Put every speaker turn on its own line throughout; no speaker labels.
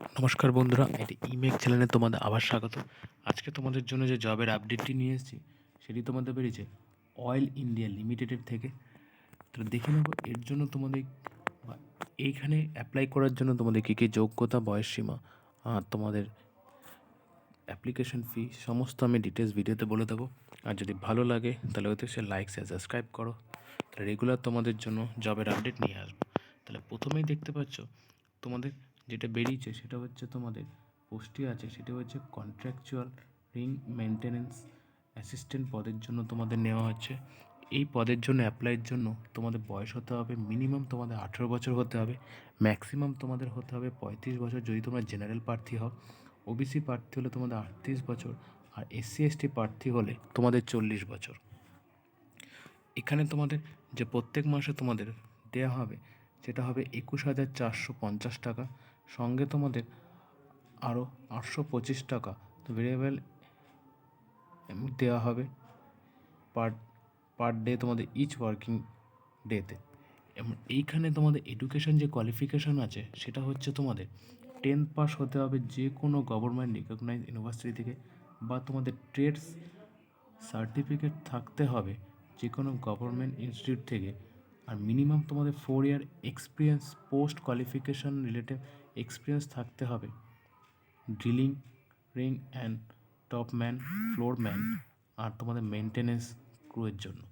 নমস্কার বন্ধুরা, এটি ইমেক চ্যানেলে তোমাদের আবার স্বাগত। আজকে তোমাদের জন্য যে জবের আপডেটটি নিয়ে এসেছি, সেটি তোমাদের বেরিয়েছে অয়েল ইন্ডিয়া লিমিটেডের থেকে। তো দেখে নেব এর জন্য তোমাদের এইখানে অ্যাপ্লাই করার জন্য তোমাদের কী কী যোগ্যতা বয়সসীমা আর তোমাদের অ্যাপ্লিকেশন ফি সমস্ত আমি ডিটেলস ভিডিওতে বলে দেবো। আর যদি ভালো লাগে, তাহলে হয়তো সে লাইক শেয়ার সাবস্ক্রাইব করো। রেগুলার তোমাদের জন্য জবের আপডেট নিয়ে আসব। তাহলে প্রথমেই দেখতে পাচ্ছ, তোমাদের যেটা বেরিয়েছে সেটা হচ্ছে তোমাদের পোস্টটি আছে, সেটা হচ্ছে কন্ট্রাকচুয়াল রিং মেনটেনেন্স অ্যাসিস্ট্যান্ট পদের জন্য তোমাদের নেওয়া হচ্ছে। এই পদের জন্য অ্যাপ্লাইয়ের জন্য তোমাদের বয়স হতে হবে মিনিমাম তোমাদের আঠেরো বছর হতে হবে ম্যাক্সিমাম তোমাদের হতে হবে পঁয়ত্রিশ বছর যদি তোমরা জেনারেল প্রার্থী হও। ওবিসি প্রার্থী হলে তোমাদের আটত্রিশ বছর আর এসসি এসটি প্রার্থী হলে তোমাদের চল্লিশ বছর। এখানে তোমাদের যে প্রত্যেক মাসে তোমাদের দেওয়া হবে, সেটা হবে একুশ হাজার চারশো পঞ্চাশ টাকা। সঙ্গে তোমাদের আরও আটশো পঁচিশ টাকা ভেরিয়েবল দেওয়া হবে পার পার ডে তোমাদের ইচ ওয়ার্কিং ডেতে এবং এইখানে তোমাদের এডুকেশন যে কোয়ালিফিকেশন আছে, সেটা হচ্ছে তোমাদের টেন্থ পাস হতে হবে যে কোনো গভর্নমেন্ট রিকগনাইজ ইউনিভার্সিটি থেকে বা তোমাদের ট্রেডস সার্টিফিকেট থাকতে হবে যে কোনো গভর্নমেন্ট ইনস্টিটিউট থেকে। আর মিনিমাম তোমাদের four year experience post qualification related experience থাকতে হবে। Drilling rig and topman floorman আর তোমাদের মেনটেনেন্স ক্রুয়ের জন্য।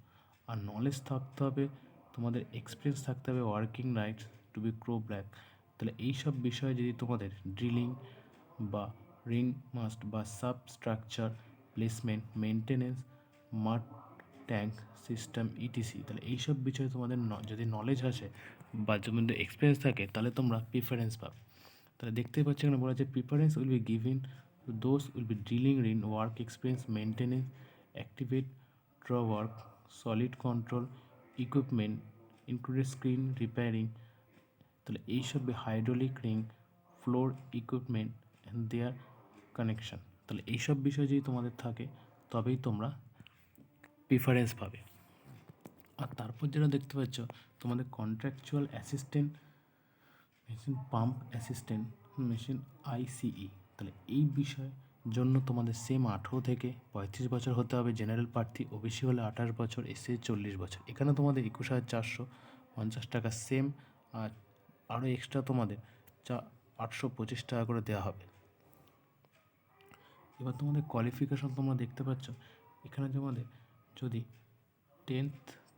আর নলেজ থাকতে হবে, তোমাদের এক্সপিরিয়েন্স থাকতে হবে working rights to be crow black তাহলে এইসব বিষয়ে যদি তোমাদের ড্রিলিং বা রিং মাস্ট বা substructure placement maintenance mud tank system ETC তাহলে এইসব বিষয়ে তোমাদের যদি নলেজ আছে বা তোমাদের এক্সপিরিয়েন্স থাকে, তাহলে তোমরা প্রিফারেন্স পাবে। তাহলে দেখতেই পাচ্ছ এখানে বলা আছে preference will be given to those will be dealing in work experience maintenance activate draw work solid control equipment included screen repairing তাহলে এইসব hydraulic ring floor equipment and their connection তাহলে এইসব বিষয় যদি তোমাদের থাকে, তবেই তোমরা প্রিফারেন্স পাবে। আর তারপর যেটা দেখতে পাচ্ছ, তোমাদের contractual assistant machine pump assistant machine ICE তাহলে এই বিষয় জন্য তোমাদের সেম আঠেরো থেকে পঁয়ত্রিশ বছর হতে হবে। জেনারেল প্রার্থী ওবিসি হলে আঠাশ বছর এসসি চল্লিশ বছর। এখানে তোমাদের একুশ হাজার চারশো পঞ্চাশ টাকা সেম আর আরও এক্সট্রা তোমাদের চা, আটশো পঁচিশ টাকা করে দেওয়া হবে। এবার তোমাদের কোয়ালিফিকেশন তোমরা দেখতে পাচ্ছ। এখানে তোমাদের যদি টেন্থ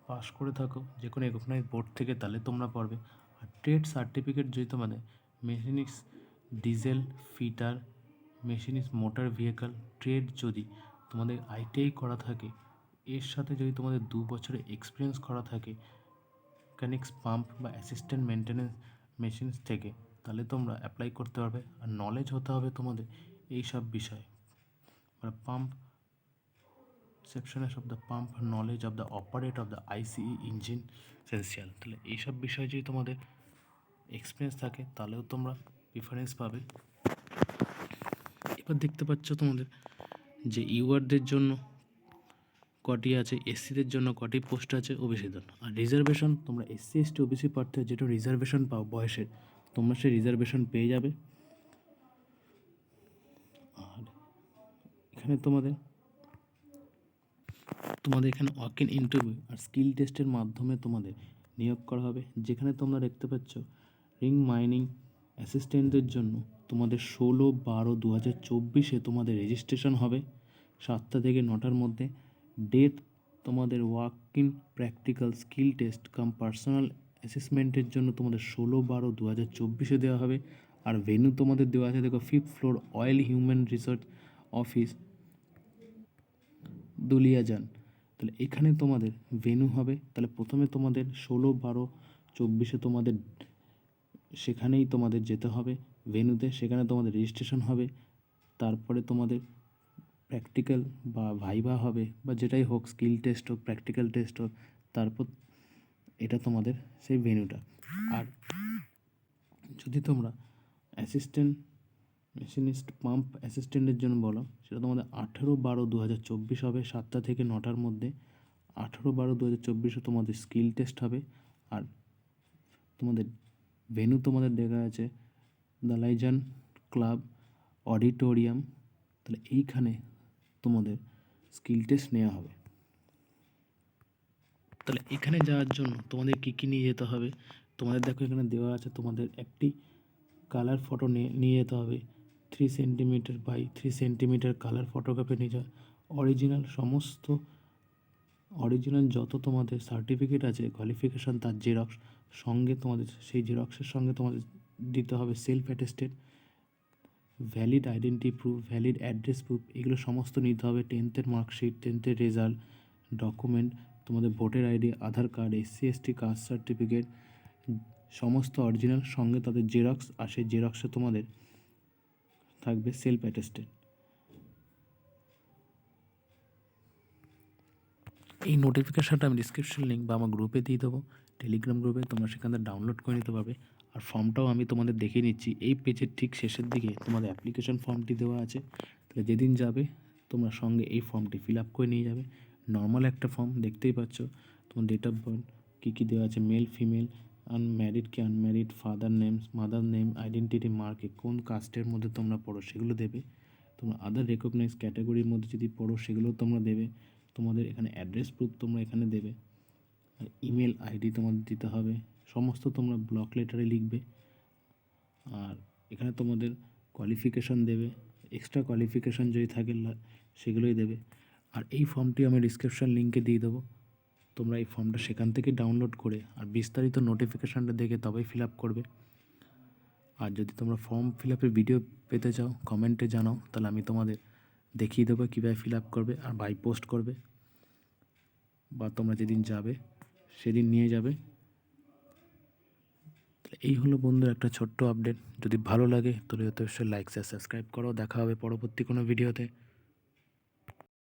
পাস করে থাকো যে কোনো রেকগনাইজ বোর্ড থেকে, তাহলে তোমরা পারবে ট্রেড সার্টিফিকেট যদি তোমাদের mechanics diesel fitter mechanics motor vehicle trade যদি তোমাদের আইটিআই করা থাকে, এর সাথে যদি তোমাদের দু বছরের এক্সপিরিয়েন্স করা থাকে মেকানিক্স পাম্প বা অ্যাসিস্ট্যান্ট মেনটেন্যান্স মেশিনস থেকে, তাহলে তোমরা অ্যাপ্লাই করতে পারবে আর নলেজ হতে হবে তোমাদের এই সব বিষয়ে। মানে pump sections of the pump knowledge of the operate of the ICE engine essential তাহলে এইসব বিষয়ে যদি তোমাদের এক্সপিরিয়েন্স থাকে, তাহলেও তোমরা প্রিফারেন্স পাবে। এবার দেখতে পাচ্ছ তোমাদের যে ইউআরদের জন্য কটি আছে, এসসিদের জন্য কটি পোস্ট আছে ওবিসিদের আর রিজার্ভেশন তোমরা এসসি, এসটি, ওবিসি প্রার্থী যেটা রিজার্ভেশন পাও বয়সের, তোমরা সেই রিজার্ভেশন পেয়ে যাবে। আর এখানে তোমাদের তোমাদের এখানে ওয়াক ইন ইন্টারভিউ আর স্কিল টেস্টের মাধ্যমে তোমাদের নিয়োগ করা হবে। যেখানে তোমরা দেখতে পাচ্ছ রিং মাইনিং অ্যাসিস্ট্যান্টদের জন্য তোমাদের ষোলো বারো দু হাজার চব্বিশে তোমাদের রেজিস্ট্রেশন হবে। সাতটা থেকে নটার মধ্যে ডেট তোমাদের work in practical skill test cum personal অ্যাসেসমেন্টের জন্য তোমাদের ষোলো বারো দু হাজার চব্বিশে দেওয়া হবে। আর ভেন্যু তোমাদের দেওয়া আছে, দেখো fifth floor oil human research office Duliajan তাহলে এখানে তোমাদের ভেনু হবে। তাহলে প্রথমে তোমাদের ষোলো, বারো, চব্বিশে তোমাদের সেখানেই তোমাদের যেতে হবে ভেনুতে সেখানে তোমাদের রেজিস্ট্রেশন হবে। তারপরে তোমাদের প্র্যাকটিক্যাল বা ভাইভা হবে, বা যেটাই হোক স্কিল টেস্ট হোক প্র্যাকটিক্যাল টেস্ট হোক, তারপর এটা তোমাদের সেই ভেনুটা আর যদি তোমরা অ্যাসিস্ট্যান্ট মেশিনিস্ট পাম্প অ্যাসিস্ট্যান্টের জন্য বলো, সেটা তোমাদের আঠেরো বারো দু হাজার চব্বিশ হবে, সাতটা থেকে নটার মধ্যে। আঠেরো বারো দু হাজার চব্বিশে তোমাদের স্কিল টেস্ট হবে। আর তোমাদের ভেনু তোমাদের দেখা আছে দ্য দালাইজান ক্লাব, অডিটোরিয়াম। তাহলে এইখানে তোমাদের স্কিল টেস্ট নেওয়া হবে। তাহলে এখানে যাওয়ার জন্য তোমাদের কী কী নিয়ে যেতে হবে? তোমাদের দেখো এখানে দেওয়া আছে তোমাদের একটি কালার ফটো নিয়ে নিয়ে যেতে হবে। Three centimetre by three centimetre colour photography নিয়ে যাওয়া অরিজিনাল সমস্ত অরিজিনাল যত তোমাদের সার্টিফিকেট আছে কোয়ালিফিকেশান তার জেরক্স সঙ্গে তোমাদের, সেই জেরক্সের সঙ্গে তোমাদের দিতে হবে self attested valid identity proof valid address proof এগুলো সমস্ত নিতে হবে টেন্থের মার্কশিট টেন্থের রেজাল্ট ডকুমেন্ট তোমাদের voter ID Aadhaar card SC ST caste certificate সমস্ত অরিজিনাল সঙ্গে তাদের জেরক্স আর সেই জেরক্সে তোমাদের থাকবে সেলফ অ্যাটেস্টেড এই নোটিফিকেশানটা আমি ডিসক্রিপশন লিঙ্ক বা আমার গ্রুপে দিয়ে দেবো টেলিগ্রাম গ্রুপে তোমরা সেখান থেকে ডাউনলোড করে নিতে পারবে। আর ফর্মটাও আমি তোমাদের দেখিয়ে নিচ্ছি, এই পেজের ঠিক শেষের দিকে তোমাদের অ্যাপ্লিকেশন ফর্মটি দেওয়া আছে। তাহলে যেদিন যাবে, তোমরা সঙ্গে এই ফর্মটি ফিল আপ করে নিয়ে যাবে। নর্মাল একটা ফর্ম দেখতেই পাচ্ছ, তোমার ডেট অফ বার্থ কী কী দেওয়া আছে মেল ফিমেল আনম্যারিড কি unmarried father name mother name identity মার্কে কোন কাস্টের মধ্যে তোমরা পড়ো সেগুলো দেবে। তোমরা আদার রেকগনাইজ ক্যাটাগরির মধ্যে যদি পড়ো সেগুলো তোমরা দেবে। তোমাদের এখানে অ্যাড্রেস প্রুফ তোমরা এখানে দেবে। আর ইমেল আইডি তোমাদের দিতে হবে। সমস্ত তোমরা ব্লক লেটারে লিখবে। আর এখানে তোমাদের কোয়ালিফিকেশান দেবে। এক্সট্রা কোয়ালিফিকেশান যদি থাকে সেগুলোই দেবে। আর এই ফর্মটি আমি ডিসক্রিপশান লিঙ্কে দিয়ে দেবো। তোমরা এই ফর্মটা সেখান থেকে ডাউনলোড করে আর বিস্তারিত নোটিফিকেশানটা দেখে তবেই ফিল আপ করবে। আর যদি তোমরা ফর্ম ফিল আপের ভিডিও পেতে চাও কমেন্টে জানাও, তাহলে আমি তোমাদের দেখিয়ে দেবো কীভাবে ফিল আপ করবে আর বাই পোস্ট করবে। বা তোমরা যেদিন যাবে, সেদিন নিয়ে যাবে। এই হলো বন্ধুর একটা ছোট্ট আপডেট যদি ভালো লাগে, তাহলে অবশ্যই লাইক শেয়ার সাবস্ক্রাইব করো। দেখা হবে পরবর্তী কোনো ভিডিওতে